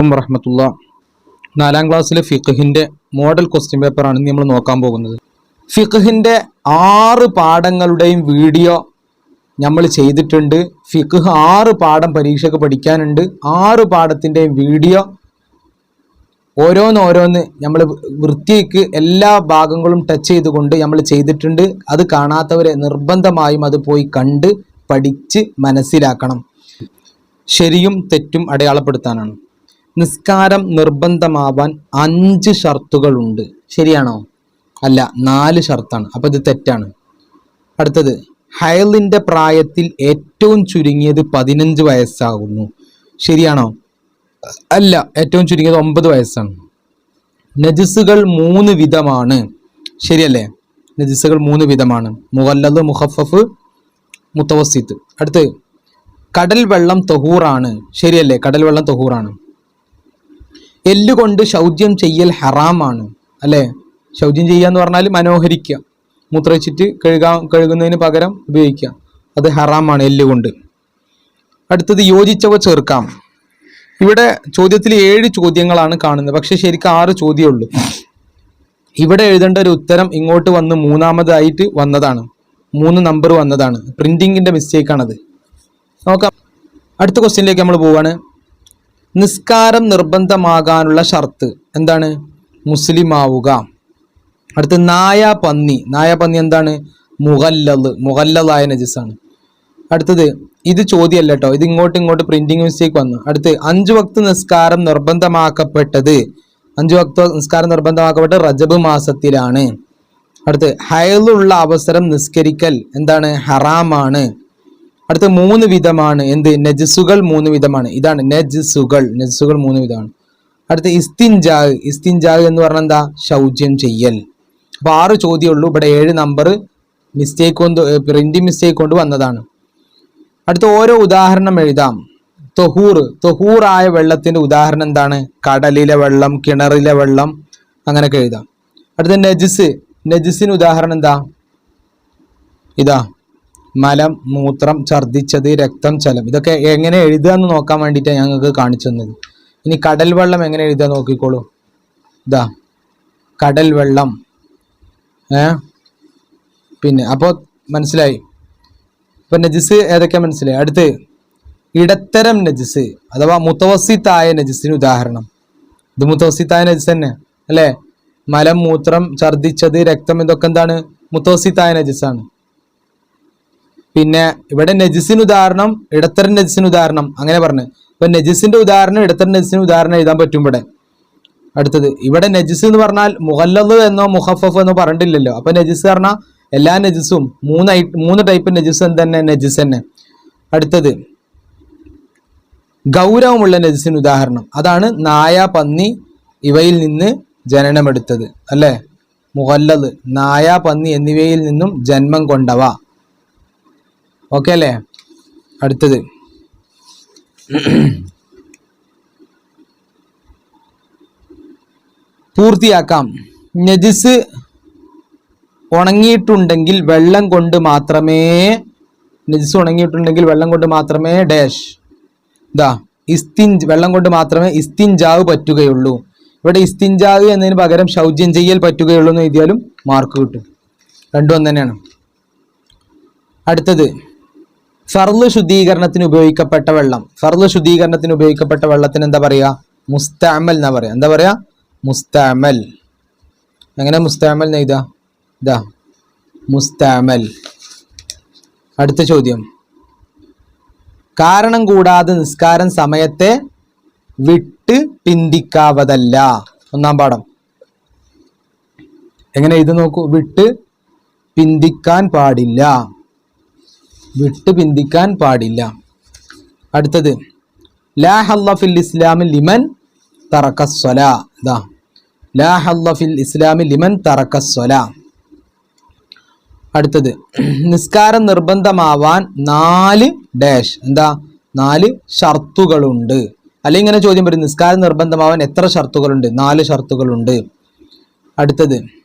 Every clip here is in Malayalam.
അലൈക്കും വറഹമത്തുള്ള. നാലാം ക്ലാസ്സിലെ ഫിഖഹിന്റെ മോഡൽ ക്വസ്റ്റ്യൻ പേപ്പറാണ് നമ്മൾ നോക്കാൻ പോകുന്നത്. ഫിഖഹിന്റെ ആറ് പാഠങ്ങളുടെയും വീഡിയോ നമ്മൾ ചെയ്തിട്ടുണ്ട്. ഫിഖ് ആറ് പാഠം പരീക്ഷയ്ക്ക് പഠിക്കാനുണ്ട്. ആറ് പാഠത്തിന്റെയും വീഡിയോ ഓരോന്നോരോന്ന് നമ്മൾ വൃത്തിക്ക് എല്ലാ ഭാഗങ്ങളും ടച്ച് ചെയ്തുകൊണ്ട് നമ്മൾ ചെയ്തിട്ടുണ്ട്. അത് കാണാത്തവരെ നിർബന്ധമായും അത് പോയി കണ്ട് പഠിച്ച് മനസ്സിലാക്കണം. ശരിയും തെറ്റും അടയാളപ്പെടുത്താനാണ്. നിസ്കാരം നിർബന്ധമാവാൻ അഞ്ച് ഷർത്തുകളുണ്ട്. ശരിയാണോ? അല്ല നാല് ഷർത്താണ്. അപ്പോൾ ഇത് തെറ്റാണ്. അടുത്തത് ഹയലിന്റെ പ്രായത്തിൽ ഏറ്റവും ചുരുങ്ങിയത് പതിനഞ്ച് വയസ്സാകുന്നു. ശരിയാണോ? അല്ല ഏറ്റവും ചുരുങ്ങിയത് ഒമ്പത് വയസ്സാണ്. നജിസുകൾ മൂന്ന് വിധമാണ്. ശരിയല്ലേ? നജിസുകൾ മൂന്ന് വിധമാണ്. മുഹല്ലത് മുഹഫഫ് മുത്തവസിത്ത് അടുത്ത് കടൽ വെള്ളം തൊഹൂറാണ്. ശരിയല്ലേ? കടൽ വെള്ളം തൊഹൂറാണ്. എല്ലുകൊണ്ട് ശൗചം ചെയ്യൽ ഹറാമാണ് അല്ലേ? ശൗചം ചെയ്യുക എന്ന് പറഞ്ഞാൽ മനോഹരിക്കുക. മൂത്രവെച്ചിട്ട് കഴുകാ കഴുകുന്നതിന് പകരം ഉപയോഗിക്കുക. അത് ഹറാമാണ് എല്ലുകൊണ്ട്. അടുത്തത് യോജിച്ചവ ചേർക്കാം. ഇവിടെ ചോദ്യത്തിൽ ഏഴ് ചോദ്യങ്ങളാണ് കാണുന്നത്. പക്ഷെ ശരിക്കും ആറ് ചോദ്യമുള്ളൂ ഇവിടെ എഴുതേണ്ട ഒരു ഉത്തരം ഇങ്ങോട്ട് വന്ന് മൂന്നാമതായിട്ട് വന്നതാണ്. മൂന്ന് നമ്പർ വന്നതാണ്. പ്രിന്റിങ്ങിന്റെ മിസ്റ്റേക്കാണത് നോക്കാം. അടുത്ത ക്വസ്റ്റ്യനിലേക്ക് നമ്മൾ പോവാണ്. നിസ്കാരം നിർബന്ധമാകാനുള്ള ഷർത്ത് എന്താണ്? മുസ്ലിം ആവുക അടുത്ത് നായ പന്നി. നായ പന്നി എന്താണ്? മുഗല്ലത് മുഗല്ലതായ നജിസാണ്. അടുത്തത് ഇത് ചോദ്യമല്ല കേട്ടോ ഇത് ഇങ്ങോട്ട് ഇങ്ങോട്ട് പ്രിന്റിംഗ് മിസ്റ്റേക്ക് വന്നു. അടുത്ത് അഞ്ച് വക്ത നിസ്കാരം നിർബന്ധമാക്കപ്പെട്ടത്. അഞ്ച് വക്ത നിസ്കാരം നിർബന്ധമാക്കപ്പെട്ടത് റജബ് മാസത്തിലാണ്. അടുത്ത് ഹയലുള്ള അവസരം നിസ്കരിക്കൽ എന്താണ്? ഹറാമാണ്. അടുത്ത മൂന്ന് വിധമാണ്. എന്ത്? നജസുകൾ മൂന്ന് വിധമാണ്. ഇതാണ് നജസുകൾ നജസുകൾ മൂന്ന് വിധമാണ്. അടുത്ത ഇസ്തിൻജാഗ് ഇസ്തിൻജാഗ് എന്ന് പറഞ്ഞാൽ എന്താ? ശൗചം ചെയ്യൽ. അപ്പോൾ ആറ് ചോദ്യമേ ഉള്ളൂ. ഇവിടെ ഏഴ് നമ്പർ മിസ്റ്റേക്ക് കൊണ്ട് പ്രിന്റിംഗ് മിസ്റ്റേക്ക് കൊണ്ട് വന്നതാണ്. അടുത്ത ഓരോ ഉദാഹരണം എഴുതാം. തൊഹൂർ. തൊഹൂറായ വെള്ളത്തിന്റെ ഉദാഹരണം എന്താണ്? കടലിലെ വെള്ളം കിണറിലെ വെള്ളം. അങ്ങനെയൊക്കെ എഴുതാം. അടുത്ത നജിസ് നജിസിന് ഉദാഹരണം എന്താ? ഇതാ. മലം മൂത്രം ഛർദിച്ചത് രക്തം ചലം. ഇതൊക്കെ എങ്ങനെ എഴുതുക എന്ന് നോക്കാൻ വേണ്ടിയിട്ടാണ് ഞങ്ങൾക്ക് കാണിച്ചു തന്നത്. ഇനി കടൽ വെള്ളം എങ്ങനെ എഴുതുക നോക്കിക്കോളൂ. ഇതാ കടൽ വെള്ളം. ഏ? പിന്നെ അപ്പോൾ മനസ്സിലായി. ഇപ്പൊ നജിസ് ഏതൊക്കെയാ മനസ്സിലായി? അടുത്ത് ഇടത്തരം നജിസ് അഥവാ മുത്തവസിത്തായ നജിസിന് ഉദാഹരണം. ഇത് മുത്തവസിത്തായ നജിസ് തന്നെ അല്ലേ? മലം മൂത്രം ഛർദിച്ചത് രക്തം ഇതൊക്കെ എന്താണ്? മുത്തവസിത്തായ നജിസാണ്. പിന്നെ ഇവിടെ നജിസിന് ഉദാഹരണം ഇടത്തരം നജിസിന് ഉദാഹരണം അങ്ങനെ പറഞ്ഞു. ഇപ്പൊ നജിസിന്റെ ഉദാഹരണം ഇടത്തരം നജിസിന് ഉദാഹരണം എഴുതാൻ പറ്റും ഇവിടെ. അടുത്തത് ഇവിടെ നജിസ് എന്ന് പറഞ്ഞാൽ മുഹല്ലത് എന്നോ മുഹഫഫ് എന്നോ പറഞ്ഞിട്ടില്ലല്ലോ. അപ്പൊ നജിസ് പറഞ്ഞാൽ എല്ലാ നജിസും മൂന്ന് മൂന്ന് ടൈപ്പ് നജിസ് തന്നെ നജിസ് തന്നെ. അടുത്തത് ഗൗരവമുള്ള നജിസിന് ഉദാഹരണം. അതാണ് നായ പന്നി ഇവയിൽ നിന്ന് ജനനമെടുത്തത്. അല്ലേ? മുഹല്ലത് നായ പന്നി എന്നിവയിൽ നിന്നും ജന്മം കൊണ്ടവ. ഓക്കെ അല്ലേ? അടുത്തത്. പൂർത്തിയാക്കാം. നജിസ് ഉണങ്ങിയിട്ടുണ്ടെങ്കിൽ വെള്ളം കൊണ്ട് മാത്രമേ നജിസ് ഉണങ്ങിയിട്ടുണ്ടെങ്കിൽ വെള്ളം കൊണ്ട് മാത്രമേ ഡാഷ്. ഇതാ ഇസ്തിൻ വെള്ളം കൊണ്ട് മാത്രമേ ഇസ്തിഞ്ചാവ് പറ്റുകയുള്ളൂ. ഇവിടെ ഇസ്തിഞ്ചാവ് എന്നതിന് പകരം ശൗചം ചെയ്യൽ പറ്റുകയുള്ളൂ എന്ന് എഴുതിയാലും മാർക്ക് കിട്ടും. രണ്ടും ഒന്ന് തന്നെയാണ് അടുത്തത്. ഫർൾ ശുദ്ധീകരണത്തിന് ഉപയോഗിക്കപ്പെട്ട വെള്ളം. ഫർൾ ശുദ്ധീകരണത്തിന് ഉപയോഗിക്കപ്പെട്ട വെള്ളത്തിന് എന്താ പറയുക മുസ്താമൽ എന്നാ പറയാ. എന്താ പറയാ? മുസ്താമൽ. എങ്ങനെ മുസ്താമൽ എന്ന് ഇതാ മുസ്താമൽ. അടുത്ത ചോദ്യം. കാരണം കൂടാതെ നിസ്കാരം സമയത്തെ വിട്ട് പിന്തിക്കാവതല്ല. ഒന്നാം പാഠം. എങ്ങനെ ഇത് നോക്കൂ? വിട്ട് പിന്തിക്കാൻ പാടില്ല. വിട്ട് പിന്തിക്കാൻ പാടില്ല. അടുത്തത് ലാഹല്ലഫിൽ ഹല്ല ഇസ്ലാമിൽ ലിമൻ തറക്കസ്വല ഇതാ ലാഹല്ലഫിൽ ഹല്ല ഇസ്ലാമിൽ ലിമൻ തറക്കസ്വല അടുത്തത് നിസ്കാരം നിർബന്ധമാവാൻ നാല് ഡാഷ്. എന്താ? നാല് ഷർത്തുകളുണ്ട്. അല്ലെങ്കിൽ ഇങ്ങനെ ചോദ്യം വരും നിസ്കാരം നിർബന്ധമാവാൻ എത്ര ഷർത്തുകളുണ്ട്? നാല് ഷർത്തുകളുണ്ട്. അടുത്തത്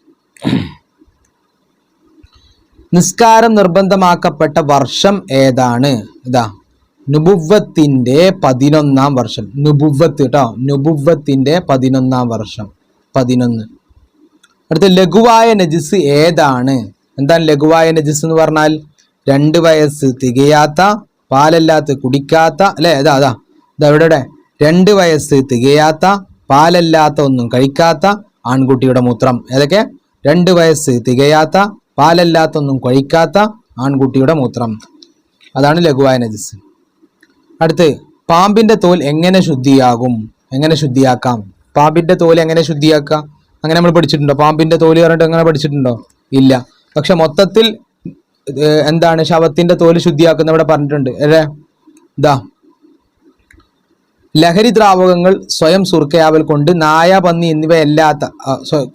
നിസ്കാരം നിർബന്ധമാക്കപ്പെട്ട വർഷം ഏതാണ്? ഇതാ നുബുവത്തിന്റെ പതിനൊന്നാം വർഷം. നുബുവത്ത് കേട്ടോ നുബുവത്തിന്റെ പതിനൊന്നാം വർഷം. പതിനൊന്ന്. അടുത്ത ലഘുവായ നജിസ് ഏതാണ്? എന്താണ് ലഘുവായ നജിസ് എന്ന് പറഞ്ഞാൽ? രണ്ട് വയസ്സ് തികയാത്ത പാലല്ലാത്ത കുടിക്കാത്ത അല്ലെ? അതാ അതാ ഇതാ ഇവിടെ ഇവിടെ. രണ്ട് വയസ്സ് തികയാത്ത പാലല്ലാത്ത ഒന്നും കഴിക്കാത്ത ആൺകുട്ടിയുടെ മൂത്രം. ഏതൊക്കെ? രണ്ട് വയസ്സ് തികയാത്ത പാലല്ലാത്ത കൊഴിക്കാത്ത ആൺകുട്ടിയുടെ മൂത്രം. അതാണ് ലഘുവായ നജസ്. അടുത്ത് പാമ്പിന്റെ തോൽ എങ്ങനെ ശുദ്ധിയാകും? എങ്ങനെ ശുദ്ധിയാക്കാം? പാമ്പിന്റെ തോൽ എങ്ങനെ ശുദ്ധിയാക്കാം അങ്ങനെ നമ്മൾ പഠിച്ചിട്ടുണ്ടോ? പാമ്പിന്റെ തോൽ പറഞ്ഞിട്ട് അങ്ങനെ പഠിച്ചിട്ടുണ്ടോ? ഇല്ല. പക്ഷെ മൊത്തത്തിൽ എന്താണ് ശവത്തിന്റെ തോൽ ശുദ്ധിയാക്കുന്ന ഇവിടെ പറഞ്ഞിട്ടുണ്ട്. അല്ലേ ഇതാ ലഹരി ദ്രാവകങ്ങൾ സ്വയം സുർക്കയാവൽ കൊണ്ട് നായ പന്നി എന്നിവയല്ലാത്ത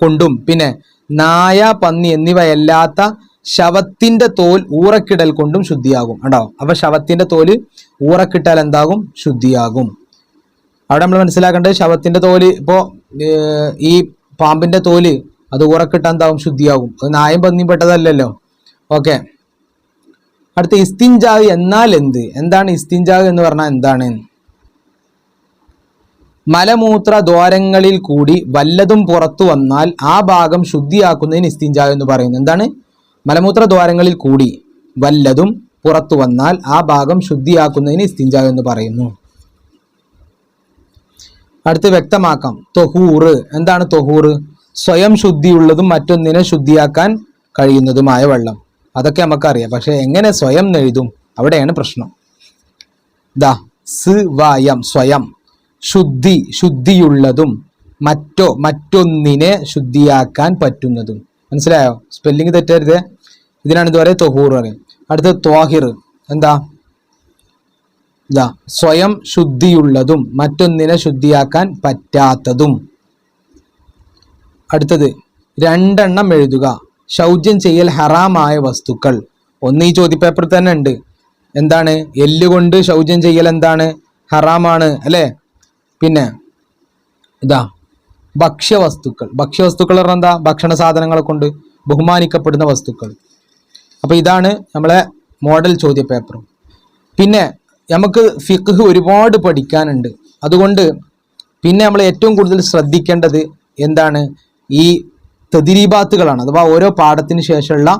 കൊണ്ടും പിന്നെ നായ പന്നി എന്നിവയല്ലാത്ത ശവത്തിന്റെ തോൽ ഊറക്കിടൽ കൊണ്ടും ശുദ്ധിയാകും. കേട്ടോ അപ്പൊ ശവത്തിന്റെ തോൽ ഊറക്കിട്ടാൽ എന്താകും? ശുദ്ധിയാകും. അവിടെ നമ്മൾ മനസ്സിലാക്കേണ്ടത് ശവത്തിന്റെ തോൽ ഇപ്പോ ഈ പാമ്പിന്റെ തോൽ അത് ഊറക്കിട്ടാൽ എന്താകും? ശുദ്ധിയാകും. അത് നായം പന്നിയും പെട്ടതല്ലല്ലോ. ഓക്കെ. അടുത്ത ഇസ്തിൻജാവ് എന്നാൽ എന്ത്? എന്താണ് ഇസ്തിൻജാവ് എന്ന് പറഞ്ഞാൽ എന്താണ്? മലമൂത്ര ദ്വാരങ്ങളിൽ കൂടി വല്ലതും പുറത്തു വന്നാൽ ആ ഭാഗം ശുദ്ധിയാക്കുന്നതിന് ഇസ്തിഞ്ച എന്ന് പറയുന്നത് എന്താണ്? മലമൂത്ര ദ്വാരങ്ങളിൽ കൂടി വല്ലതും പുറത്തു വന്നാൽ ആ ഭാഗം ശുദ്ധിയാക്കുന്നതിന് ഇസ്തിഞ്ച എന്ന് പറയുന്നു. അടുത്ത് വ്യക്തമാക്കാം. തൊഹൂറ് എന്താണ് തൊഹൂറ് സ്വയം ശുദ്ധിയുള്ളതും മറ്റൊന്നിനെ ശുദ്ധിയാക്കാൻ കഴിയുന്നതുമായ വെള്ളം. അതൊക്കെ നമുക്കറിയാം. പക്ഷെ എങ്ങനെ സ്വയം നെഴുതും അവിടെയാണ് പ്രശ്നം. ദ സ് വായം സ്വയം. ശുദ്ധി ശുദ്ധിയുള്ളതും മറ്റോ മറ്റൊന്നിനെ ശുദ്ധിയാക്കാൻ പറ്റുന്നതും. മനസ്സിലായോ? സ്പെല്ലിംഗ് തെറ്റരുത്. ഇതിനാണ് ഇതുവരെ തൊഹൂർ പറയും അടുത്തത് ത്വാഹിർ. എന്താ? ഇതാ സ്വയം ശുദ്ധിയുള്ളതും മറ്റൊന്നിനെ ശുദ്ധിയാക്കാൻ പറ്റാത്തതും. അടുത്തത് രണ്ടെണ്ണം എഴുതുക. ശൗചം ചെയ്യൽ ഹറാമായ വസ്തുക്കൾ. ഒന്ന് ഈ ചോദ്യപേപ്പറിൽ തന്നെ ഉണ്ട്. എന്താണ്? എല്ലുകൊണ്ട് ശൗചം ചെയ്യൽ എന്താണ്? ഹറാമാണ് അല്ലേ? പിന്നെ ഇതാ ഭക്ഷ്യവസ്തുക്കൾ. ഭക്ഷ്യവസ്തുക്കൾ പറഞ്ഞാൽ എന്താ? ഭക്ഷണ സാധനങ്ങളെ കൊണ്ട് ബഹുമാനിക്കപ്പെടുന്ന വസ്തുക്കൾ. അപ്പോൾ ഇതാണ് നമ്മളെ മോഡൽ ചോദ്യ പേപ്പറും പിന്നെ നമുക്ക് ഫിഖ് ഒരുപാട് പഠിക്കാനുണ്ട്. അതുകൊണ്ട് പിന്നെ നമ്മൾ ഏറ്റവും കൂടുതൽ ശ്രദ്ധിക്കേണ്ടത് എന്താണ്? ഈ തെതിരീബാത്തുകളാണ്. അഥവാ ഓരോ പാഠത്തിന് ശേഷമുള്ള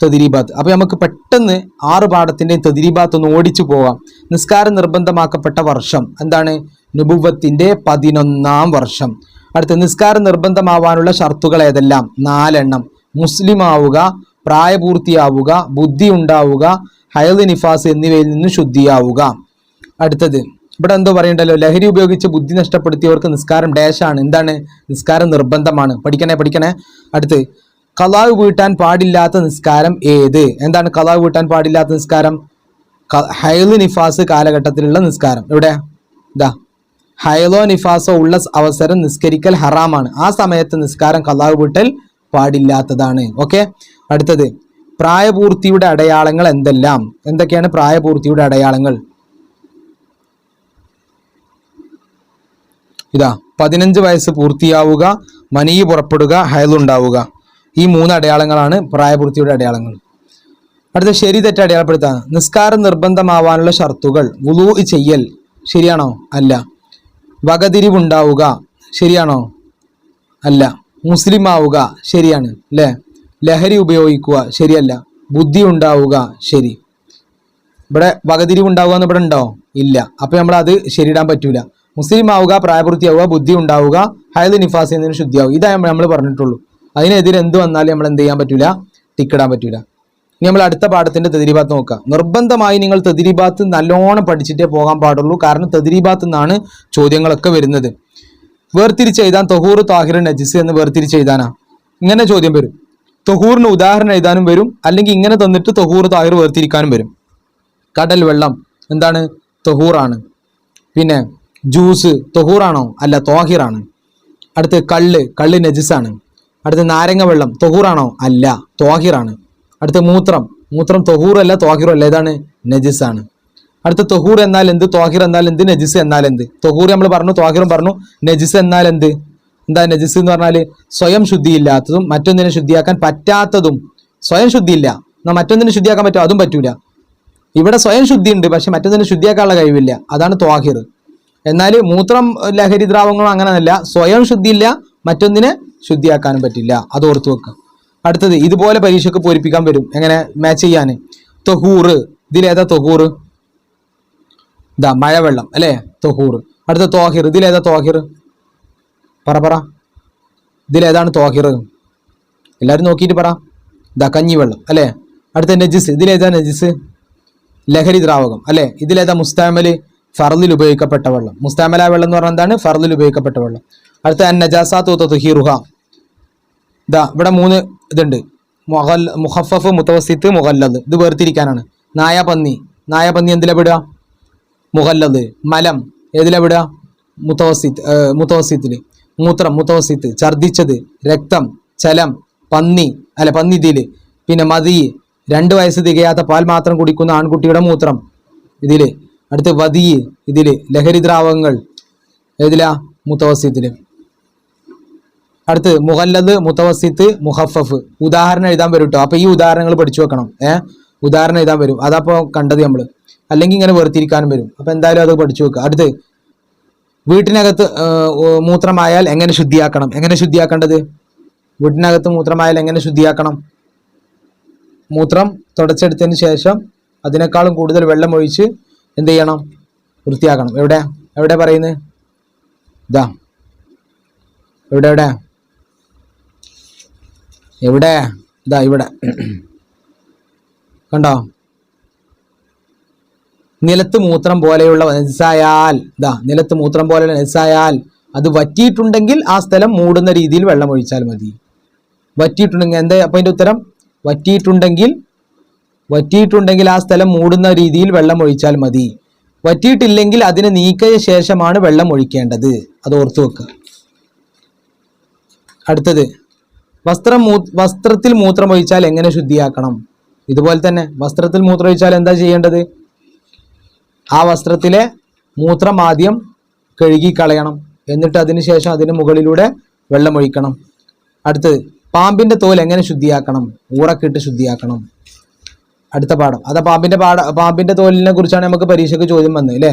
തെതിരീബാത്ത്. അപ്പോൾ നമുക്ക് പെട്ടെന്ന് ആറ് പാഠത്തിന്റെയും തെതിരീബാത്ത് ഒന്ന് ഓടിച്ചു പോകാം നിസ്കാരം നിർബന്ധമാക്കപ്പെട്ട വർഷം. എന്താണ്? നുബുവത്തിന്റെ പതിനൊന്നാം വർഷം. അടുത്ത നിസ്കാരം നിർബന്ധമാവാനുള്ള ഷർത്തുകൾ ഏതെല്ലാം? നാലെണ്ണം. മുസ്ലിം ആവുക പ്രായപൂർത്തിയാവുക ബുദ്ധി ഉണ്ടാവുക ഹയദ് നിഫാസ് എന്നിവയിൽ നിന്ന് ശുദ്ധിയാവുക. അടുത്തത് ഇവിടെ എന്തോ പറയണ്ടല്ലോ ലഹരി ഉപയോഗിച്ച് ബുദ്ധി നഷ്ടപ്പെടുത്തിയവർക്ക് നിസ്കാരം ഡാഷാണ്. എന്താണ്? നിസ്കാരം നിർബന്ധമാണ്. പഠിക്കണേ പഠിക്കണേ. അടുത്ത് കലാവ് വീട്ടാൻ പാടില്ലാത്ത നിസ്കാരം ഏത്? എന്താണ് കലാവ് വീട്ടാൻ പാടില്ലാത്ത നിസ്കാരം? ഹയൽ നിഫാസ് കാലഘട്ടത്തിലുള്ള നിസ്കാരം. ഇവിടെ ഇതാ ഹൈലോ നിഫാസോ ഉള്ള അവസരം നിസ്കരിക്കൽ ഹറാമാണ്. ആ സമയത്ത് നിസ്കാരം കലാവ് വിട്ടൽ പാടില്ലാത്തതാണ്. ഓക്കെ? അടുത്തത് പ്രായപൂർത്തിയുടെ അടയാളങ്ങൾ എന്തെല്ലാം? എന്തൊക്കെയാണ് പ്രായപൂർത്തിയുടെ അടയാളങ്ങൾ? ഇതാ പതിനഞ്ച് വയസ്സ് പൂർത്തിയാവുക മനി പുറപ്പെടുക ഹയലുണ്ടാവുക. ഈ മൂന്ന് അടയാളങ്ങളാണ് പ്രായപൂർത്തിയുടെ അടയാളങ്ങൾ. അടുത്ത ശരി തെറ്റ് അടയാളപ്പെടുത്താൻ നിസ്കാരം നിർബന്ധമാവാനുള്ള ഷർത്തുകൾ. വുളൂ ചെയ്യൽ. ശരിയാണോ? അല്ല. വകതിരിവുണ്ടാവുക. ശരിയാണോ? അല്ല. മുസ്ലിം ആവുക ശരിയാണ് അല്ലേ ലഹരി ഉപയോഗിക്കുക ശരിയല്ല. ബുദ്ധി ഉണ്ടാവുക ശരി. ഇവിടെ വകതിരിവ് ഉണ്ടാവുക എന്ന് ഇവിടെ ഉണ്ടോ? ഇല്ല. അപ്പൊ നമ്മൾ അത് ശരിയിടാൻ പറ്റൂല. മുസ്ലിം ആവുക പ്രായപൂർത്തിയാവുക ബുദ്ധി ഉണ്ടാവുക ഹയദ് നിഫാസ് എന്നതിന് ശുദ്ധിയാവുക. ഇതാണ് നമ്മൾ പറഞ്ഞിട്ടുള്ളൂ. അതിനെതിരെ എന്ത് വന്നാലും നമ്മൾ എന്ത് ചെയ്യാൻ പറ്റൂല? ടിക്കിടാൻ പറ്റൂല. ഇനി നമ്മൾ അടുത്ത പാഠത്തിന്റെ തെതിരിഭാത്ത് നോക്കാം. നിർബന്ധമായി നിങ്ങൾ തെതിരിഭാത്ത് നല്ലോണം പഠിച്ചിട്ടേ പോകാൻ പാടുള്ളൂ. കാരണം തെതിരിഭാത്ത് നിന്നാണ് ചോദ്യങ്ങളൊക്കെ വരുന്നത്. വേർതിരിച്ച് എഴുതാൻ തൊഹൂർ താഹിർ നജിസ് എന്ന് വേർതിരിച്ച് എഴുതാനാ. ഇങ്ങനെ ചോദ്യം വരും. തൊഹൂറിന് ഉദാഹരണം എഴുതാനും വരും. അല്ലെങ്കിൽ ഇങ്ങനെ തന്നിട്ട് തൊഹൂർ താഹിർ വേർതിരിക്കാനും വരും. കടൽ വെള്ളം എന്താണ്? തൊഹൂറാണ്. പിന്നെ ജ്യൂസ് തൊഹൂറാണോ? അല്ല തോഹിറാണ്. അടുത്ത് കള്ള് കള്ള് നജിസാണ്. അടുത്ത് നാരങ്ങ വെള്ളം തൊഹൂറാണോ? അല്ല തോഹിറാണ്. അടുത്ത് മൂത്രം. മൂത്രം തൊഹൂർ അല്ല തോഹിർ അല്ല ഏതാണ്? ആണ് അടുത്ത തൊഹൂർ എന്നാൽ എന്ത് തോഹിർ എന്നാൽ എന്ത് നജിസ് എന്നാൽ എന്ത് തൊഹൂർ നമ്മൾ പറഞ്ഞു തോഹിറും പറഞ്ഞു നജിസ് എന്നാൽ എന്ത് എന്താ നജിസ് എന്ന് പറഞ്ഞാൽ സ്വയം ശുദ്ധിയില്ലാത്തതും മറ്റൊന്നിനെ ശുദ്ധിയാക്കാൻ പറ്റാത്തതും. സ്വയം ശുദ്ധിയില്ല. എന്നാൽ മറ്റൊന്നിനെ ശുദ്ധിയാക്കാൻ പറ്റുമോ? അതും പറ്റൂല. ഇവിടെ സ്വയം ശുദ്ധി ഉണ്ട് പക്ഷെ മറ്റൊന്നിനെ ശുദ്ധിയാക്കാനുള്ള കഴിവില്ല. അതാണ് ത്വാഹിർ എന്നാൽ മൂത്രം ലഹരി അങ്ങനെ അല്ല സ്വയം ശുദ്ധിയില്ല മറ്റൊന്നിനെ ശുദ്ധിയാക്കാനും പറ്റില്ല. അത് ഓർത്തു വെക്കുക. അടുത്തത് ഇതുപോലെ പരീക്ഷയ്ക്ക് പൂരിപ്പിക്കാൻ വരും. എങ്ങനെ? മാച്ച് ചെയ്യാൻ തൊഹൂർ. ഇതിലേതാ തൊഹൂർ? ഇതാ മഴവെള്ളം അല്ലേ? തൊഹൂർ. അടുത്ത തോഹിർ. ഇതിലേതാ തോഹിർ? പറ പറ. ഇതിലേതാണ് തോഹിർ? എല്ലാവരും നോക്കിയിട്ട് പറ. ഇതാ കഞ്ഞിവെള്ളം അല്ലേ? അടുത്ത നജിസ്. ഇതിലേതാ നജിസ്? ലഹരി ദ്രാവകം അല്ലേ? ഇതിലേതാ മുസ്താമൽ ഫർദിൽ ഉപയോഗിക്കപ്പെട്ട വെള്ളം. മുസ്താമല വെള്ളം എന്ന് പറഞ്ഞാൽ എന്താണ്? ഫർദിൽ ഉപയോഗിക്കപ്പെട്ട വെള്ളം. അടുത്ത നജാസാത്തു തുഹിറുഹ. ഇതാ ഇവിടെ മൂന്ന് ഇതുണ്ട്. മുഹൽ മുഹഫഫ് മുത്തവസിത്ത് മുഹല്ലത് ഇത് വേർതിരിക്കാനാണ്. നായ പന്നി നായ പന്നി എന്തിലാ വിടുക മുഹല്ലത് മലം. ഏതിലാ വിടുക മുത്തവസിത്ത് മുത്തവസിത്തിൽ മൂത്രം മുത്തവസിത്ത്. ഛർദിച്ചത് രക്തം ചലം പന്നി. അല്ല പന്നി ഇതിൽ പിന്നെ മതി. രണ്ട് വയസ്സ് തികയാത്ത പാൽ മാത്രം കുടിക്കുന്ന ആൺകുട്ടിയുടെ മൂത്രം ഇതിൽ അടുത്ത് വതി ഇതിൽ ലഹരി ദ്രാവകങ്ങൾ. ഏതിലാ? മുത്തവസിത്തിൽ. അടുത്ത് മുഹല്ലദ് മുത്തവസിത്ത് മുഹഫഫ്. ഉദാഹരണം എഴുതാൻ വരും കേട്ടോ അപ്പൊ ഈ ഉദാഹരണങ്ങൾ പഠിച്ചു വെക്കണം. ഏഹ് ഉദാഹരണം എഴുതാൻ വരും. അതപ്പോ കണ്ടത് നമ്മൾ അല്ലെങ്കിൽ ഇങ്ങനെ വേർതിരിക്കാനും വരും. അപ്പോൾ എന്തായാലും അത് പഠിച്ചു വെക്കുക അടുത്ത് വീട്ടിനകത്ത് മൂത്രമായാൽ എങ്ങനെ ശുദ്ധിയാക്കണം? എങ്ങനെ ശുദ്ധിയാക്കേണ്ടത്? വീട്ടിനകത്ത് മൂത്രമായാൽ എങ്ങനെ ശുദ്ധിയാക്കണം? മൂത്രം തുടച്ചെടുത്തതിന് ശേഷം അതിനേക്കാളും കൂടുതൽ വെള്ളം ഒഴിച്ച് എന്ത് ചെയ്യണം? വൃത്തിയാക്കണം. എവിടെ? എവിടെ പറയുന്നത് ഇതാ. എവിടെ എവിടെ? എവിടെ? ഇതാ ഇവിടെ. കണ്ടോ? നിലത്ത് മൂത്രം പോലെയുള്ള നെസ്സായാൽ ഇതാ നിലത്ത് മൂത്രം പോലെയുള്ള നെസ്സായാൽ അത് വറ്റിയിട്ടുണ്ടെങ്കിൽ ആ സ്ഥലം മൂടുന്ന രീതിയിൽ വെള്ളം ഒഴിച്ചാൽ മതി. വറ്റിയിട്ടുണ്ടെങ്കിൽ എന്താ അപ്പം അതിന്റെ ഉത്തരം? വറ്റിയിട്ടുണ്ടെങ്കിൽ വറ്റിയിട്ടുണ്ടെങ്കിൽ ആ സ്ഥലം മൂടുന്ന രീതിയിൽ വെള്ളം ഒഴിച്ചാൽ മതി. വറ്റിയിട്ടില്ലെങ്കിൽ അതിന് നീക്കിയ ശേഷമാണ് വെള്ളം ഒഴിക്കേണ്ടത്. അത് ഓർത്തു വെക്കുക. അടുത്തത്. വസ്ത്രം വസ്ത്രത്തിൽ മൂത്രമൊഴിച്ചാൽ എങ്ങനെ ശുദ്ധിയാക്കണം? ഇതുപോലെ തന്നെ വസ്ത്രത്തിൽ മൂത്രം ഒഴിച്ചാൽ എന്താ ചെയ്യേണ്ടത്? ആ വസ്ത്രത്തിലെ മൂത്രം ആദ്യം കഴുകി കളയണം എന്നിട്ട് അതിനുശേഷം അതിന് മുകളിലൂടെ വെള്ളം ഒഴിക്കണം. അടുത്തത് പാമ്പിന്റെ തോൽ എങ്ങനെ ശുദ്ധിയാക്കണം? ഊറക്കിട്ട് ശുദ്ധിയാക്കണം. അടുത്ത പാഠം. അതാ പാമ്പിന്റെ പാട പാമ്പിന്റെ തോലിനെ കുറിച്ചാണ് നമുക്ക് പരീക്ഷയ്ക്ക് ചോദ്യം വന്നത് അല്ലേ?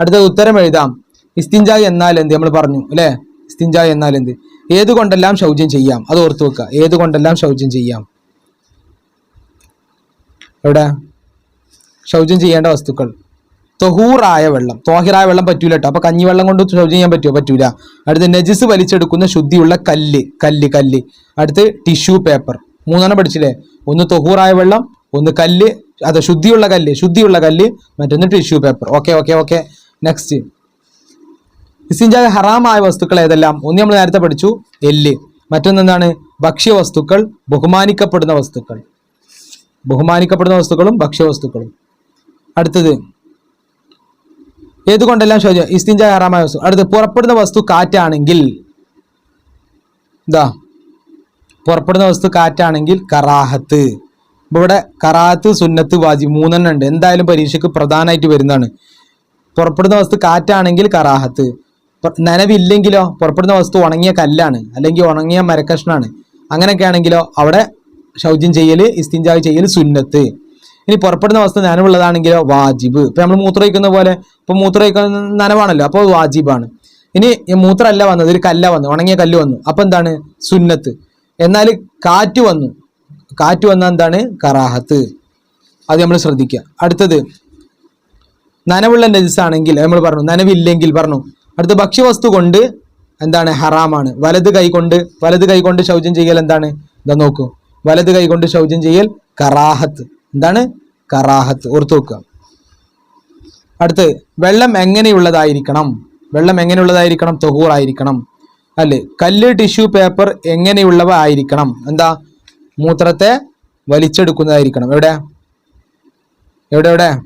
അടുത്തത് ഉത്തരം എഴുതാം. ഇസ്തിഞ്ചായ് എന്നാൽ എന്ത്? നമ്മൾ പറഞ്ഞു അല്ലേ? ഇസ്തിഞ്ചായ് എന്നാൽ എന്ത്? ഏത് കൊണ്ടെല്ലാം ശൗചം ചെയ്യാം? അത് ഓർത്തു വെക്കുക. ഏതുകൊണ്ടെല്ലാം ശൗചം ചെയ്യാം? എവിടെ? ശൗചം ചെയ്യേണ്ട വസ്തുക്കൾ. തൊഹൂറായ വെള്ളം. തോഹിറായ വെള്ളം പറ്റൂല കേട്ടോ അപ്പൊ കഞ്ഞിവെള്ളം കൊണ്ട് ശൗചം ചെയ്യാൻ പറ്റുമോ പറ്റൂല. അടുത്ത് നജിസ് വലിച്ചെടുക്കുന്ന ശുദ്ധിയുള്ള കല്ല് കല്ല് കല്ല്. അടുത്ത് ടിഷ്യൂ പേപ്പർ. മൂന്നെണ്ണം പഠിച്ചില്ലേ? ഒന്ന് തൊഹൂറായ വെള്ളം ഒന്ന് കല്ല്. അതെ ശുദ്ധിയുള്ള കല്ല്. ശുദ്ധിയുള്ള കല്ല് മറ്റൊന്ന് tissue paper. Okay okay okay. Next ഇസിഞ്ചായ ഹറാമായ വസ്തുക്കൾ ഏതെല്ലാം? ഒന്ന് നമ്മൾ നേരത്തെ പഠിച്ചു. എല്ല്. മറ്റൊന്നെന്താണ്? ഭക്ഷ്യവസ്തുക്കൾ ബഹുമാനിക്കപ്പെടുന്ന വസ്തുക്കൾ. ബഹുമാനിക്കപ്പെടുന്ന വസ്തുക്കളും ഭക്ഷ്യവസ്തുക്കളും അടുത്തത്. ഏതുകൊണ്ടെല്ലാം ശോചം ഇസ്തിഞ്ചായ ഹറാമായ വസ്തു. അടുത്ത് പുറപ്പെടുന്ന വസ്തു കാറ്റാണെങ്കിൽ. ഇതാ. പുറപ്പെടുന്ന വസ്തു കാറ്റാണെങ്കിൽ കറാഹത്ത്. ഇവിടെ കറാഹത്ത് സുന്നത്ത് വാജി മൂന്നെണ്ണം ഉണ്ട്. എന്തായാലും പരീക്ഷയ്ക്ക് പ്രധാനമായിട്ട് വരുന്നതാണ്. പുറപ്പെടുന്ന വസ്തു കാറ്റാണെങ്കിൽ കറാഹത്ത്. നനവില്ലെങ്കിലോ പുറപ്പെടുന്ന വസ്തു ഉണങ്ങിയ കല്ലാണ് അല്ലെങ്കിൽ ഉണങ്ങിയ മരക്കഷ്ണാണ്. അങ്ങനെയൊക്കെ ആണെങ്കിലോ അവിടെ ശൗചം ചെയ്യൽ ഇസ്തിഞ്ചാവ് ചെയ്യൽ സുന്നത്ത്. ഇനി പുറപ്പെടുന്ന വസ്തു നനവുള്ളതാണെങ്കിലോ വാജിബ്. ഇപ്പൊ നമ്മൾ മൂത്രയിക്കുന്ന പോലെ ഇപ്പൊ മൂത്രയിക്കുന്ന നനവാണല്ലോ അപ്പോൾ വാജിബാണ്. ഇനി മൂത്രമല്ല വന്നത് ഒരു കല്ല വന്നു ഉണങ്ങിയ കല്ല് വന്നു. അപ്പൊ എന്താണ്? സുന്നത്ത്. എന്നാൽ കാറ്റ് വന്നു. കാറ്റ് വന്ന എന്താണ്? കറാഹത്ത്. അത് നമ്മൾ ശ്രദ്ധിക്കുക. അടുത്തത് നനവുള്ള നജിസാണെങ്കിൽ നമ്മൾ പറഞ്ഞു നനവില്ലെങ്കിൽ പറഞ്ഞു. അടുത്ത ഭക്ഷ്യവസ്തു കൊണ്ട് എന്താണ് ഹറാമാണ്. വലത് കൈ കൊണ്ട് വലത് കൈ കൊണ്ട് ശൗചം ചെയ്യൽ എന്താണ്? ഇതാ നോക്കൂ. വലത് കൈ കൊണ്ട് ശൗചം ചെയ്യൽ കറാഹത്ത്. എന്താണ്? കറാഹത്ത്. ഓർത്തു വെക്കുക. അടുത്ത് വെള്ളം എങ്ങനെയുള്ളതായിരിക്കണം? വെള്ളം എങ്ങനെയുള്ളതായിരിക്കണം? തൊഹൂർ ആയിരിക്കണം. അല്ലെ? കല്ല് ടിഷ്യൂ പേപ്പർ എങ്ങനെയുള്ളവ ആയിരിക്കണം? എന്താ? മൂത്രത്തെ വലിച്ചെടുക്കുന്നതായിരിക്കണം. എവിടെ? എവിടെ എവിടെ?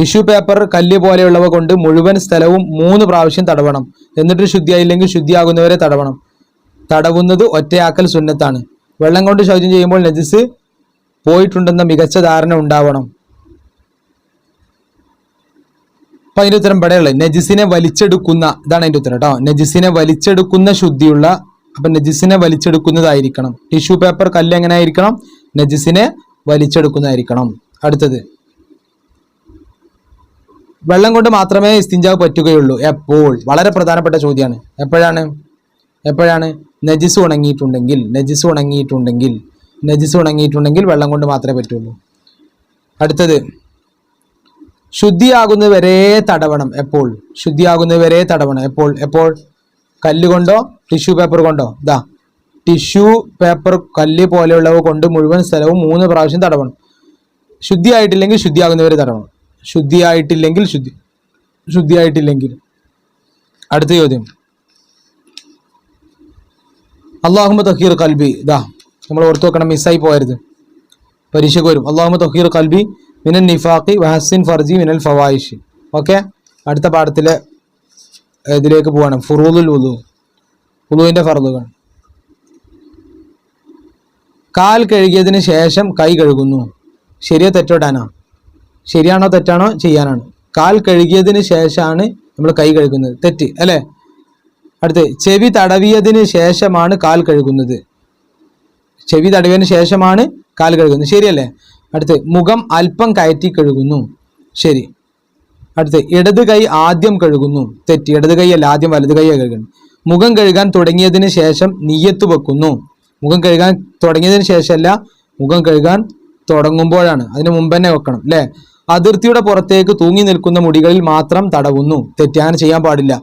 ടിഷ്യൂ പേപ്പർ കല്ല് പോലെയുള്ളവ കൊണ്ട് മുഴുവൻ സ്ഥലവും മൂന്ന് പ്രാവശ്യം തടവണം. എന്നിട്ട് ശുദ്ധിയായില്ലെങ്കിൽ ശുദ്ധിയാകുന്നവരെ തടവണം. തടവുന്നത് ഒറ്റയാക്കൽ സുന്നത്താണ്. വെള്ളം കൊണ്ട് ശൗചം ചെയ്യുമ്പോൾ നജിസ് പോയിട്ടുണ്ടെന്ന മികച്ച ധാരണ ഉണ്ടാവണം. അപ്പൊ അതിന്റെ ഉത്തരം പടയുള്ളത് നജിസിനെ വലിച്ചെടുക്കുന്ന ഇതാണ് അതിന്റെ ഉത്തരം കേട്ടോ. നജിസിനെ വലിച്ചെടുക്കുന്ന ശുദ്ധിയുള്ള അപ്പൊ നജിസിനെ വലിച്ചെടുക്കുന്നതായിരിക്കണം. ടിഷ്യൂ പേപ്പർ കല്ല് എങ്ങനെ ആയിരിക്കണം? നജിസിനെ വലിച്ചെടുക്കുന്നതായിരിക്കണം. അടുത്തത്. വെള്ളം കൊണ്ട് മാത്രമേ ഇസ്തിഞ്ചാവ് പറ്റുകയുള്ളൂ എപ്പോൾ? വളരെ പ്രധാനപ്പെട്ട ചോദ്യമാണ്. എപ്പോഴാണ്? എപ്പോഴാണ്? നജിസ് ഉണങ്ങിയിട്ടുണ്ടെങ്കിൽ നജിസ് ഉണങ്ങിയിട്ടുണ്ടെങ്കിൽ നജിസ് ഉണങ്ങിയിട്ടുണ്ടെങ്കിൽ വെള്ളം കൊണ്ട് മാത്രമേ പറ്റുള്ളൂ. അടുത്തത് ശുദ്ധിയാകുന്നത് വരെ തടവണം എപ്പോൾ? ശുദ്ധിയാകുന്നത് വരെ തടവണം എപ്പോൾ? എപ്പോൾ? കല്ലുകൊണ്ടോ ടിഷ്യൂ പേപ്പർ കൊണ്ടോ? ഇതാ ടിഷ്യൂ പേപ്പർ കല്ല് പോലെയുള്ളവ കൊണ്ട് മുഴുവൻ സ്ഥലവും മൂന്ന് പ്രാവശ്യം തടവണം. ശുദ്ധിയായിട്ടില്ലെങ്കിൽ ശുദ്ധിയാകുന്നവരെ തടവണം. ശുദ്ധിയായിട്ടില്ലെങ്കിൽ ശുദ്ധി ശുദ്ധിയായിട്ടില്ലെങ്കിൽ. അടുത്ത ചോദ്യം. അള്ളാഹുമ തഹീർ കൽബി ദാ നമ്മൾ ഓർത്ത് വെക്കണം മിസ്സായി പോയരുത്. പരീക്ഷയ്ക്ക് വരും. അള്ളാഹുമ തഹീർ കൽബി മിനൽ നിഫാഖി വഹസിൻ ഫർജി മിനൽ ഫവായിഷി. ഓക്കെ? അടുത്ത പാഠത്തിലെ ഇതിലേക്ക് പോവാണ്. ഫുറൂദുൽ ഉദു ഉദുവിന്റെ ഫർദുകൾ. കാൽ കഴുകിയതിന് ശേഷം കൈ കഴുകുന്നു. ശരിയോ തെറ്റോടാനോ ശരിയാണോ തെറ്റാണോ ചെയ്യാനാണ്. കാൽ കഴുകിയതിന് ശേഷമാണ് നമ്മൾ കൈ കഴുകുന്നത്. തെറ്റ് അല്ലേ? അടുത്ത് ചെവി തടവിയതിന് ശേഷമാണ് കാൽ കഴുകുന്നത്. ചെവി തടവിയതിന് ശേഷമാണ് കാൽ കഴുകുന്നത്. ശരിയല്ലേ? അടുത്ത് മുഖം അല്പം കയറ്റി കഴുകുന്നു. ശരി. അടുത്ത് ഇടത് കൈ ആദ്യം കഴുകുന്നു. തെറ്റ് ഇടത് കൈയല്ല ആദ്യം വലത് കൈ കഴുകുന്നു മുഖം കഴുകാൻ തുടങ്ങിയതിന് ശേഷം നീയത്ത് വെക്കുന്നു. മുഖം കഴുകാൻ തുടങ്ങിയതിന് ശേഷമല്ല മുഖം കഴുകാൻ തുടങ്ങുമ്പോഴാണ്. അതിന് മുമ്പ് തന്നെ വെക്കണം അല്ലേ? അതിർത്തിയുടെ പുറത്തേക്ക് തൂങ്ങി നിൽക്കുന്ന മുടികളിൽ മാത്രം തടവുന്നു. തെറ്റാൻ ചെയ്യാൻ പാടില്ല.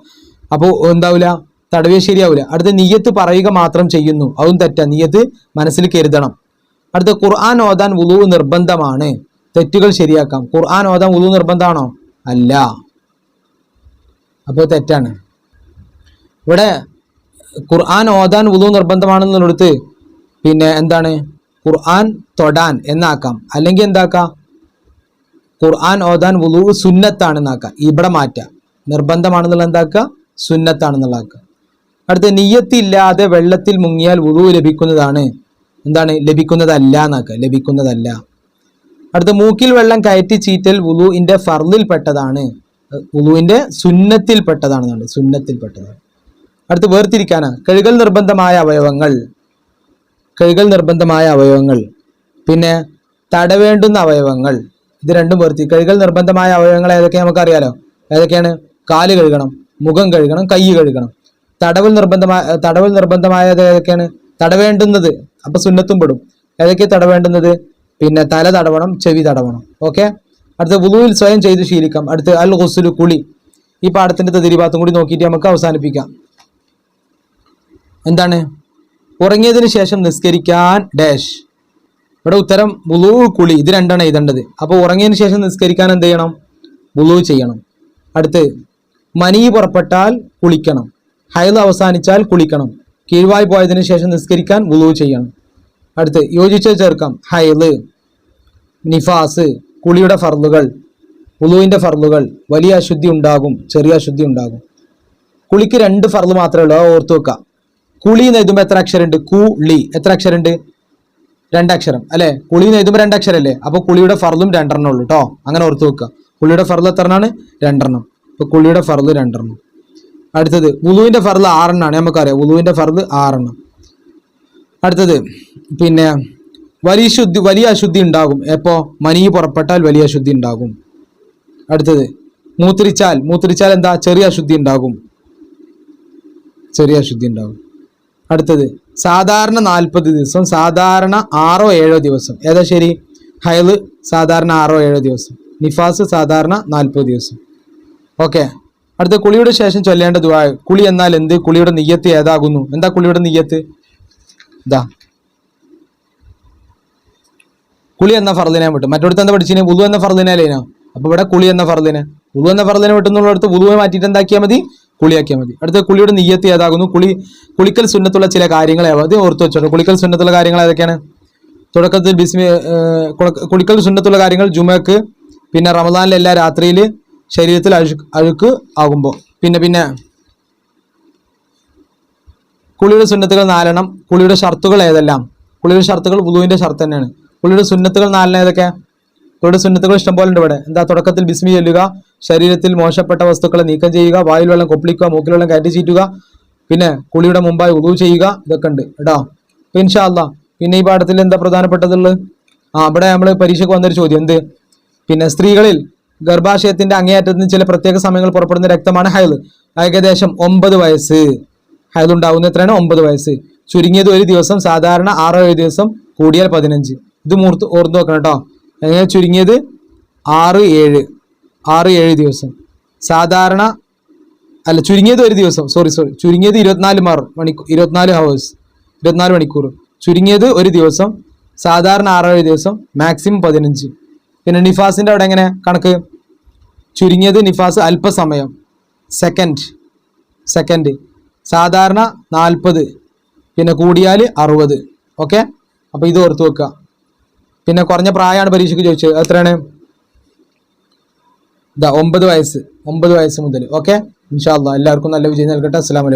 അപ്പോൾ എന്താവില്ല തടവിയ ശരിയാവില്ല അടുത്ത നീയത്ത് പറയുക മാത്രം ചെയ്യുന്നു. അതും തെറ്റാ. നീയത്ത് മനസ്സിൽ കരുതണം. അടുത്ത ഖുർആൻ ഓതാൻ വുളു നിർബന്ധമാണ്. തെറ്റുകൾ ശരിയാക്കാം. ഖുർആൻ ഓതാൻ വുളു നിർബന്ധമാണോ? അല്ല. അപ്പോൾ തെറ്റാണ്. ഇവിടെ ഖുർആൻ ഓതാൻ വുളു നിർബന്ധമാണെന്നുള്ളടുത്ത് പിന്നെ എന്താണ്? ഖുർആൻ തൊടാൻ എന്നാക്കാം. അല്ലെങ്കിൽ എന്താക്കാം? ഖുർആൻ ഓതാൻ വുളു സുന്നത്താണെന്നാക്കുക. ഇവിടെ മാറ്റുക. നിർബന്ധമാണെന്നുള്ള എന്താക്കുക? സുന്നത്താണെന്നുള്ളതാക്കുക അടുത്ത നിയ്യത്തില്ലാതെ വെള്ളത്തിൽ മുങ്ങിയാൽ വുളു ലഭിക്കുന്നതാണ്. എന്താണ്? ലഭിക്കുന്നതല്ല എന്നാക്കുക. ലഭിക്കുന്നതല്ല. അടുത്ത മൂക്കിൽ വെള്ളം കയറ്റി ചീറ്റൽ വുളുവിന്റെ ഫർലിൽപ്പെട്ടതാണ് വുളുവിന്റെ സുന്നത്തിൽ സുന്നത്തിൽപ്പെട്ടതാണ്. അടുത്ത് വേർതിരിക്കാനാ. കഴുകൽ നിർബന്ധമായ അവയവങ്ങൾ. കഴുകൽ നിർബന്ധമായ അവയവങ്ങൾ. പിന്നെ തടവേണ്ടുന്ന അവയവങ്ങൾ. ഇത് രണ്ടും വേർതി കഴുകൽ നിർബന്ധമായ അവയവങ്ങൾ ഏതൊക്കെ നമുക്കറിയാലോ ഏതൊക്കെയാണ്? കാൽ കഴുകണം മുഖം കഴുകണം കൈ കഴുകണം. തടവൽ നിർബന്ധമായ തടവൽ നിർബന്ധമായത് ഏതൊക്കെയാണ്? തടവേണ്ടുന്നത്. അപ്പൊ സുന്നത്തും പെടും. ഏതൊക്കെ തടവേണ്ടുന്നത്? പിന്നെ തല തടവണം ചെവി തടവണം. ഓക്കെ? അടുത്ത വുളുവിൽ സ്വയം ചെയ്ത് ശീലിക്കാം. അടുത്ത് അൽ ഹുസുലു കുളി. ഈ പാഠത്തിന്റെ തതിരിഭാഗത്തും കൂടി നോക്കിയിട്ട് നമുക്ക് അവസാനിപ്പിക്കാം. എന്താണ്? ഉറങ്ങിയതിന് ശേഷം നിസ്കരിക്കാൻ ഡാഷ്. ഇവിടെ ഉത്തരം വുളു കുളി ഇത് രണ്ടാണ് എഴുതേണ്ടത്. അപ്പോൾ ഉറങ്ങിയതിന് ശേഷം നിസ്കരിക്കാൻ എന്ത് ചെയ്യണം? വുളു ചെയ്യണം. അടുത്ത് മനി പുറപ്പെട്ടാൽ കുളിക്കണം. ഹൈദ് അവസാനിച്ചാൽ കുളിക്കണം. കീഴ്വായി പോയതിനു ശേഷം നിസ്കരിക്കാൻ വുളു ചെയ്യണം. അടുത്ത് യോജിച്ച ചേർക്കാം. ഹൈദ് നിഫാസ് കുളിയുടെ ഫർലുകൾ വുളുവിന്റെ ഫർലുകൾ വലിയ അശുദ്ധി ഉണ്ടാകും ചെറിയ അശുദ്ധി ഉണ്ടാകും. കുളിക്ക് രണ്ട് ഫർൾ മാത്രമേ ഉള്ളൂ ഓർത്ത് വെക്കുക. കുളി എന്ന് എഴുതുമ്പോൾ എത്ര അക്ഷരമുണ്ട്? കു കുളി എത്ര അക്ഷരമുണ്ട്? രണ്ടക്ഷരം അല്ലെ? കുളി എന്ന് എഴുതുമ്പോൾ രണ്ടക്ഷരല്ലേ? അപ്പോൾ കുളിയുടെ ഫർദും രണ്ടെണ്ണം ഉള്ളൂ കേട്ടോ അങ്ങനെ ഓർത്ത് വെക്കുക. കുളിയുടെ ഫർൾ എത്രണ്ണാണ്? രണ്ടെണ്ണം. അപ്പോൾ കുളിയുടെ ഫർൾ രണ്ടെണ്ണം. അടുത്തത് ഉളുവിന്റെ ഫർൾ ആറെണ്ണാണ്. നമുക്കറിയാം ഉളുവിന്റെ ഫർൾ ആറെണ്ണം. അടുത്തത് പിന്നെ വലിയ ശുദ്ധി വലിയ അശുദ്ധി ഉണ്ടാകും. എപ്പോ? മനി പുറപ്പെട്ടാൽ വലിയ അശുദ്ധി ഉണ്ടാകും. അടുത്തത് മൂത്രിച്ചാൽ. മൂത്രിച്ചാൽ എന്താ? ചെറിയ അശുദ്ധി ഉണ്ടാകും. ചെറിയ അശുദ്ധി ഉണ്ടാകും. അടുത്തത് സാധാരണ നാൽപ്പത് ദിവസം സാധാരണ ആറോ ഏഴോ ദിവസം. ഏതാ ശരി? ഹയൽ സാധാരണ ആറോ ഏഴോ ദിവസം. നിഫാസ് സാധാരണ നാൽപ്പത് ദിവസം. ഓക്കെ. അടുത്ത കുളിയുടെ ശേഷം ചൊല്ലേണ്ട ദുആ. കുളി എന്നാൽ എന്ത്? കുളിയുടെ നെയ്യത്ത് ഏതാകുന്നു? എന്താ കുളിയുടെ നെയ്യത്ത് ഇതാ കുളി എന്ന ഫർദിനെ വിട്ടു. മറ്റൊടുത്ത് എന്താ പഠിച്ചിന്? വുളു എന്ന ഫർദിനെ അല്ലേനോ അപ്പൊ ഇവിടെ കുളി എന്ന ഫർദിനെ. വുളു എന്ന ഫർദിനെ വിട്ടുന്നുള്ളടത്ത് വുളുവെ മാറ്റിയിട്ട് എന്താക്കിയാൽ മതി? കുളിയാക്കിയാൽ മതി. അടുത്ത കുളിയുടെ നിയ്യത്ത് ഏതാകുന്നു? കുളി കുളിക്കൽ സുന്നത്തുള്ള ചില കാര്യങ്ങൾ? അത് ഓർത്ത് വെച്ചോളൂ. കുളിക്കൽ സുന്നത്തുള്ള കാര്യങ്ങൾ ഏതൊക്കെയാണ്? തുടക്കത്തിൽ ബിസ്മി കുളിക്കൽ സുന്നത്തുള്ള കാര്യങ്ങൾ ജുമക്ക് പിന്നെ റമദാനിലെ എല്ലാ രാത്രിയിൽ ശരീരത്തിൽ അഴുക്ക് അഴുക്ക് ആകുമ്പോൾ പിന്നെ പിന്നെ കുളിയുടെ സുന്നത്തുകൾ നാലെണ്ണം. കുളിയുടെ ഷർത്തുകൾ ഏതെല്ലാം? കുളിയുടെ ഷർത്തുകൾ പുതുവിന്റെ ഷർത്ത് തന്നെയാണ്. കുളിയുടെ സുന്നത്തുകൾ നാലെണ്ണം ഏതൊക്കെ? കുളിയുടെ സുന്നത്തുകൾ ഇഷ്ടംപോലെ ഉണ്ട് ഇവിടെ. എന്താ തുടക്കത്തിൽ ബിസ്മി ചെല്ലുക ശരീരത്തിൽ മോശപ്പെട്ട വസ്തുക്കളെ നീക്കം ചെയ്യുക വായിൽ വെള്ളം കൊപ്പിളിക്കുക മൂക്കിൽ വെള്ളം കയറ്റി ചീറ്റുക പിന്നെ കുളിയുടെ മുമ്പായി ഉളു ചെയ്യുക ഇതൊക്കെ ഉണ്ട്. കേട്ടോ അപ്പൊ ഇൻഷാ അല്ലാ പിന്നെ ഈ പാഠത്തിൽ എന്താ പ്രധാനപ്പെട്ടതുള്ളത്? ആ ഇവിടെ നമ്മൾ പരീക്ഷയ്ക്ക് വന്നൊരു ചോദ്യം എന്ത്? പിന്നെ സ്ത്രീകളിൽ ഗർഭാശയത്തിന്റെ അങ്ങേയറ്റത്ത് നിന്ന് ചില പ്രത്യേക സമയങ്ങൾ പുറപ്പെടുന്ന രക്തമാണ് ഹയൽ. ഏകദേശം ഒമ്പത് വയസ്സ്. ഹയൽ ഉണ്ടാവുന്ന എത്രയാണ്? ഒമ്പത് വയസ്സ്. ചുരുങ്ങിയത് ഒരു ദിവസം സാധാരണ ആറോ ഏഴ് ദിവസം കൂടിയാൽ പതിനഞ്ച്. ഇത് മൂർത്ത് ഓർത്ത് നോക്കണം കേട്ടോ. എങ്ങനെ ചുരുങ്ങിയത്? ആറ് ഏഴ്. ആറ് ഏഴ് ദിവസം. സാധാരണ അല്ല ചുരുങ്ങിയത് ഒരു ദിവസം. സോറി സോറി ചുരുങ്ങിയത് ഇരുപത്തിനാല് മാർ മണിക്കൂർ ഇരുപത്തിനാല് ഹവേഴ്സ് ഇരുപത്തിനാല് മണിക്കൂർ. ചുരുങ്ങിയത് ഒരു ദിവസം. സാധാരണ ആറേഴ് ദിവസം. മാക്സിമം പതിനഞ്ച്. പിന്നെ നിഫാസിന്റെ അവിടെ എങ്ങനെ? കണക്ക്. ചുരുങ്ങിയത് നിഫാസ് അല്പസമയം. സെക്കൻഡ് സെക്കൻഡ് സാധാരണ നാൽപ്പത്. പിന്നെ കൂടിയാൽ അറുപത്. ഓക്കെ അപ്പോൾ ഇത് ഓർത്ത് വെക്കുക. പിന്നെ കുറഞ്ഞ പ്രായമാണ് പരീക്ഷയ്ക്ക് ചോദിച്ചത്. എത്രയാണ്? ഒമ്പത് വയസ്സ്. ഒമ്പത് വയസ്സ് മുതൽ. ഓക്കെ? ഇൻഷാല്ല എല്ലാവർക്കും നല്ല വിജയം നൽകട്ടെ. അസ്സാം വലൈക്കും